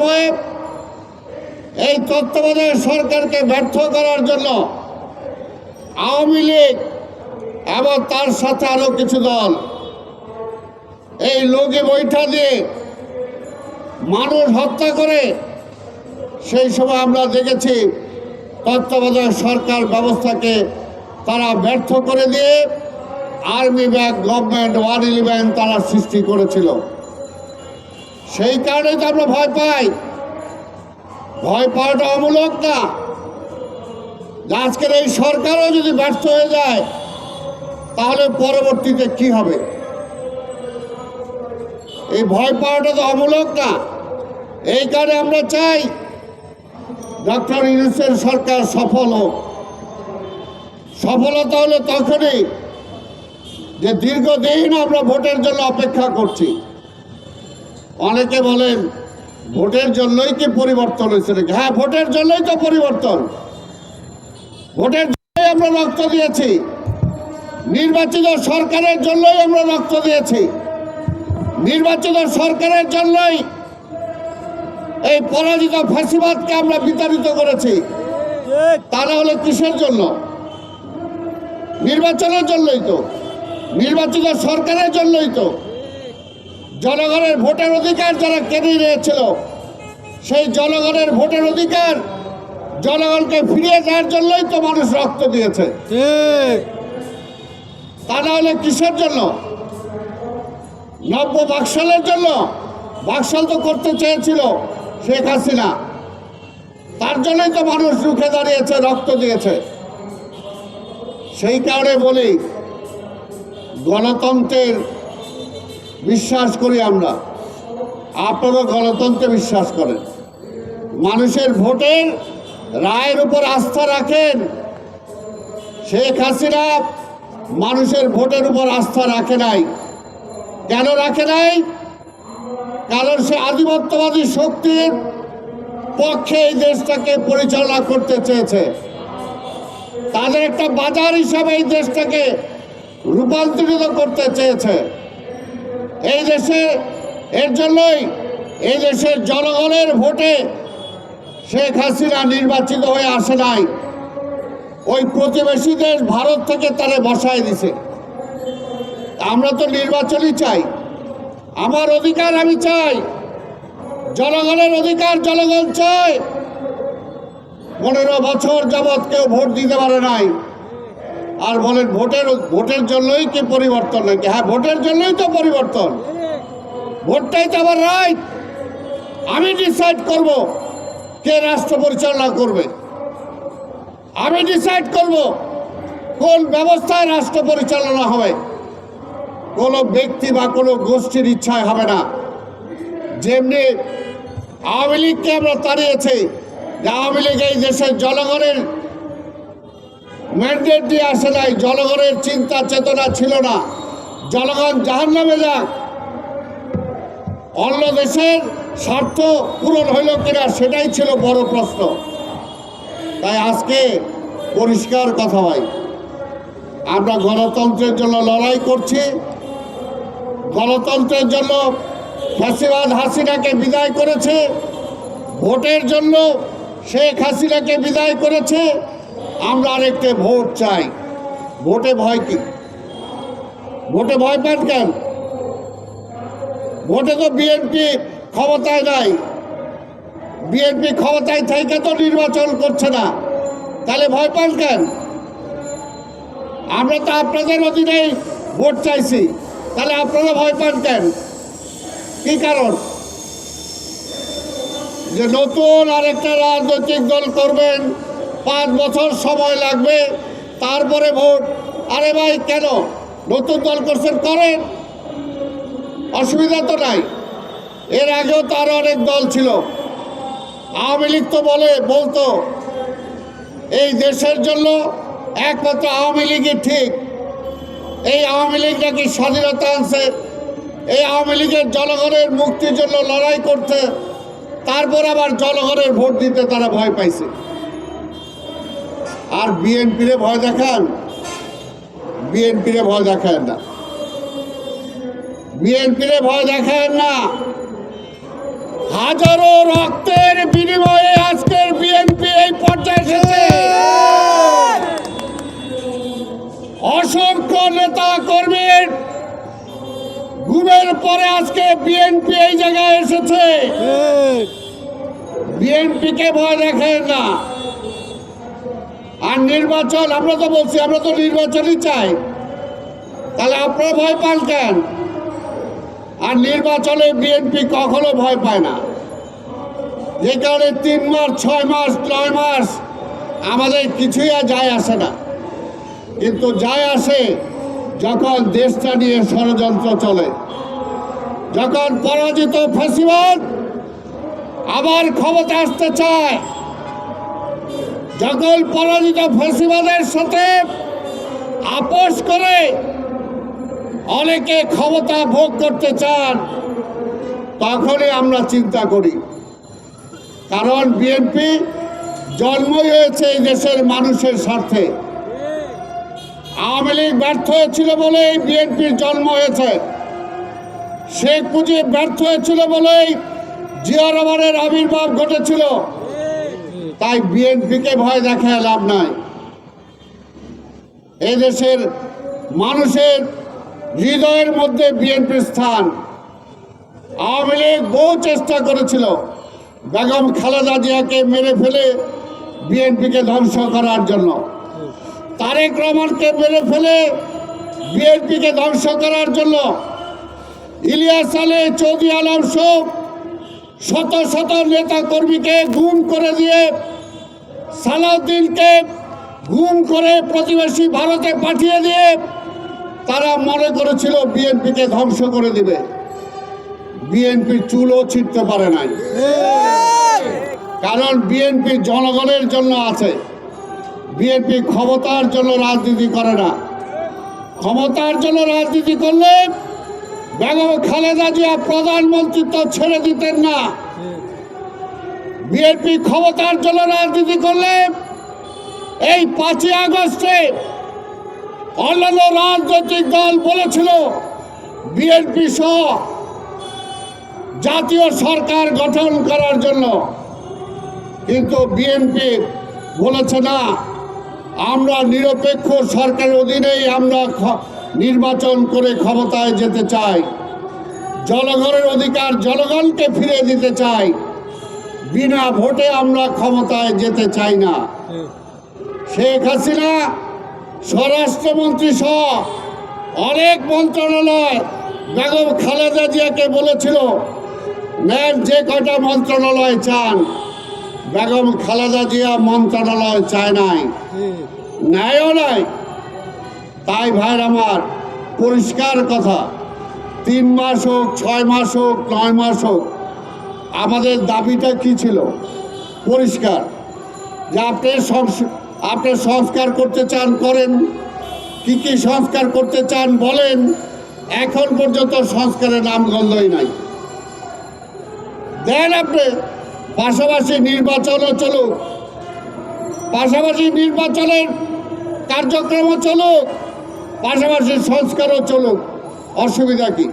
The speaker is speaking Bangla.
সময়ে এই তত্ত্বাবধায়ক সরকারকে ব্যর্থ করার জন্য আওয়ামী লীগ এবং তার সাথে আরও কিছু দল এই লোকে বৈঠা দিয়ে মানুষ হত্যা করে, সেই সময় আমরা দেখেছি তত্ত্বাবধায়ক সরকার ব্যবস্থাকে তারা ব্যর্থ করে দিয়ে army bag, government one eleven তারা সৃষ্টি করেছিল। সেই কারণে তো আমরা ভয় পাই। ভয় পাওয়াটা অমূলক না। আজকের এই সরকারও যদি ব্যর্থ হয়ে যায়, তাহলে পরবর্তীতে কি হবে? এই ভয় পাওয়াটা তো অমূলক না। এই কারণে আমরা চাই ডক্টর ইউনুসের সরকার সফল হোক। সফলতা হলে তখনই যে দীর্ঘদিন আমরা ভোটের জন্য অপেক্ষা করছি। অনেকে বলেন, ভোটের জন্যই কি পরিবর্তন হয়েছে নাকি? হ্যাঁ ভোটের জন্যই তো পরিবর্তন। ভোটের জন্যই আমরা রক্ত দিয়েছি। নির্বাচিত সরকারের জন্যই আমরা রক্ত দিয়েছি। নির্বাচিত সরকারের জন্যই এই পরাজিত ফাঁসিবাদকে আমরা বিতাড়িত করেছি। তা না হলে কিসের জন্য? নির্বাচনের জন্যই তো। নির্বাচিত সরকারের জন্যই তো। জনগণের ভোটের অধিকার যারা কেড়ে নিয়েছিল সেই জনগণের ভোটের অধিকার জনগণকে ফিরিয়ে দেওয়ার জন্যই তো মানুষ রক্ত দিয়েছে। তা না হলে কিসের জন্য? নব্য বাকশালের জন্য? বাকশাল তো করতে চেয়েছিল শেখ হাসিনা। তার জন্যই তো মানুষ রুখে দাঁড়িয়েছে রক্ত দিয়েছে। সেই কারণে বলি গণতন্ত্রের বিশ্বাস করি আমরা। আপনারা গণতন্ত্রে বিশ্বাস করেন। মানুষের ভোটের রায়ের উপর আস্থা রাখেন। শেখ হাসিনা মানুষের ভোটের উপর আস্থা রাখে নাই। কেন রাখে নাই? কারণ সে আধিপত্যবাদী শক্তির পক্ষে এই দেশটাকে পরিচালনা করতে চেয়েছে। তাদের একটা বাজার হিসাবে এই দেশটাকে রূপান্তরিত করতে চেয়েছে। এই দেশে, এর জন্যই এই দেশের জনগণের ভোটে শেখ হাসিনা নির্বাচিত হয়ে আসে নাই। ওই প্রতিবেশী দেশ ভারত থেকে তারা বসায় দিছে। আমরা তো নির্বাচনই চাই। আমার অধিকার আমি চাই। জনগণের অধিকার জনগণ চায়। পনেরো বছর যাবৎ কেউ ভোট দিতে পারে নাই। আর বলেন ভোটের ভোটের জন্যই কি পরিবর্তন নাকি? হ্যাঁ ভোটের জন্যই তো পরিবর্তন। ভোটটাই তো আমার রাইট আমি ডিসাইড করব কে রাষ্ট্র পরিচালনা করবে। আমি ডিসাইড করব কোন ব্যবস্থায় রাষ্ট্র পরিচালনা হবে। কোনো ব্যক্তি বা কোনো গোষ্ঠীর ইচ্ছায় হবে না। যেমনি আওয়ামী লীগকে আমরা তাড়িয়েছি, যে আওয়ামী লীগ এই দেশের জনগণের ম্যান্ডেট দিয়ে আসে নাই, জনগণের চিন্তা চেতনা ছিল না। জনগণ জাহান নামে যাক। অন্য দেশের স্বার্থ পূরণ হইল কিনা সেটাই ছিল বড় প্রশ্ন। তাই আজকে পরিষ্কার কথা হয় আমরা গণতন্ত্রের জন্য লড়াই করছি। গণতন্ত্রের জন্য ফ্যাসিবাদ হাসিনাকে বিদায় করেছে। ভোটের জন্য শেখ হাসিনাকে বিদায় করেছে। আমরা আরেকটা ভোট চাই। ভোটে ভয় কি? ভোটে ভয় পান কেন? ভোটে তো বিএনপি ক্ষমতায় নাই। বিএনপি ক্ষমতায় থেকে তো নির্বাচন করছে না। তাহলে ভয় পান কেন? আমরা তো আপনাদের অধীনেই ভোট চাইছি। তাহলে আপনারা ভয় পান কেন? কি কারণ? যে নতুন আরেকটা রাজনৈতিক দল করবেন পাঁচ বছর সময় লাগবে, তারপরে ভোট। আরে ভাই, কেন? নতুন দল করছেন করেন? অসুবিধা তো নাই। এর আগেও তো আরও অনেক দল ছিল। আওয়ামী লীগ তো বলে, বলতো, এই দেশের জন্য একমাত্র আওয়ামী লীগই ঠিক। এই আওয়ামী লীগ নাকি স্বাধীনতা আনছে। এই আওয়ামী লীগের জনগণের মুক্তির জন্য লড়াই করতে তারপর আবার জনগণের ভোট দিতে তারা ভয় পাইছে। আর বিএনপিরে ভয় দেখান। বিএনপিরে ভয় দেখায় না। বিএনপিরে ভয় দেখায় না। হাজারো রক্তের বিনিময়ে আজকের বিএনপি এই পর্যায়ে এসেছে। অসংখ্য নেতা কর্মীর ঘুমের পরে আজকে বিএনপি এই জায়গায় এসেছে। বিএনপিকে ভয় দেখেন না। আর নির্বাচন, আমরা তো বলছি, আমরা তো নির্বাচনই চাই। তাহলে আপনারা ভয় পান কেন? আর নির্বাচনে বিএনপি কখনো ভয় পায় না। যে কারণে তিন মাস, ছয় মাস, নয় মাস আমাদের কিছুই আর যায় আসে না। কিন্তু যায় আসে যখন দেশটা নিয়ে ষড়যন্ত্র চলে। যখন পরাজিত ফেসিবাদ আবার ক্ষমতা আসতে চায়। যখন পরাজিত ফেসিবাদের সাথে আপোষ করে অনেকে ক্ষমতা ভোগ করতে চান, তখনই আমরা চিন্তা করি। কারণ বিএনপি জন্মই হয়েছে এই দেশের মানুষের স্বার্থে। আওয়ামী লীগ ব্যর্থ হয়েছিল বলেই বিএনপির জন্ম হয়েছে। শেখ মুজিব ব্যর্থ হয়েছিল বলেই জিয়া রহমানের আবির্ভাব ঘটেছিল। তাই বিএনপিকে ভয় দেখায় লাভ নাই। এই দেশের মানুষের হৃদয়ের মধ্যে বিএনপির স্থান। আওয়ামী লীগ বহু চেষ্টা করেছিল। বেগম খালেদা জিয়াকে মেরে ফেলে বিএনপিকে ধ্বংস করার জন্য। তারেক রহমানকে মেরে ফেলে বিএনপিকে ধ্বংস করার জন্য। ইলিয়াস আলী চৌধুরী আলম শোক শত শত নেতা কর্মীকে গুম করে দিয়ে সালাউদ্দিনকে গুম করে প্রতিবেশী ভারতে পাঠিয়ে দিয়ে তারা মনে করেছিল বিএনপিকে ধ্বংস করে দিবে। বিএনপি চুলও ছিটতে পারে নাই। কারণ বিএনপি জনগণের জন্য আছে। বিএনপি ক্ষমতার জন্য রাজনীতি করে না। ক্ষমতার জন্য রাজনীতি করলে খালেদা জিয়া প্রধানমন্ত্রিত্ব ছেড়ে দিতেন না। বিএনপি ক্ষমতার জন্য রাজনীতি করলে এই পাঁচই আগস্টে অন্যান্য রাজনৈতিক দল বলেছিল, বিএনপি সহ জাতীয় সরকার গঠন করার জন্য। কিন্তু বিএনপি বলেছে, না, আমরা নিরপেক্ষ সরকারের অধীনেই আমরা নির্বাচন করে ক্ষমতায় যেতে চাই। জনগণের অধিকার জনগণকে ফিরে দিতে চাই। বিনা ভোটে আমরা ক্ষমতায় যেতে চাই না। শেখ হাসিনা স্বরাষ্ট্রমন্ত্রী সহ অনেক মন্ত্রণালয় বেগম খালেদা জিয়াকে বলেছিল ন্যায় যে কয়টা মন্ত্রণালয় চান। বেগম খালেদা জিয়া মন্ত্রণালয় চায় নাই। ন্যায়ও নাই। তাই ভাইর আমার পরিষ্কার কথা। তিন মাস হোক, ছয় মাস হোক, নয় মাস হোক, আমাদের দাবিটা কি ছিল? পরিষ্কার। যে আপনি আপনি সংস্কার করতে চান, করেন। কি কি সংস্কার করতে চান, বলেন। এখন পর্যন্ত সংস্কারের নাম গন্ধই নাই। দেন আপনি, পাশাপাশি নির্বাচনও চলুক। পাশাপাশি নির্বাচনের কার্যক্রমও চলুক। পাশাপাশি সংস্কারও চলুক। অসুবিধা কি?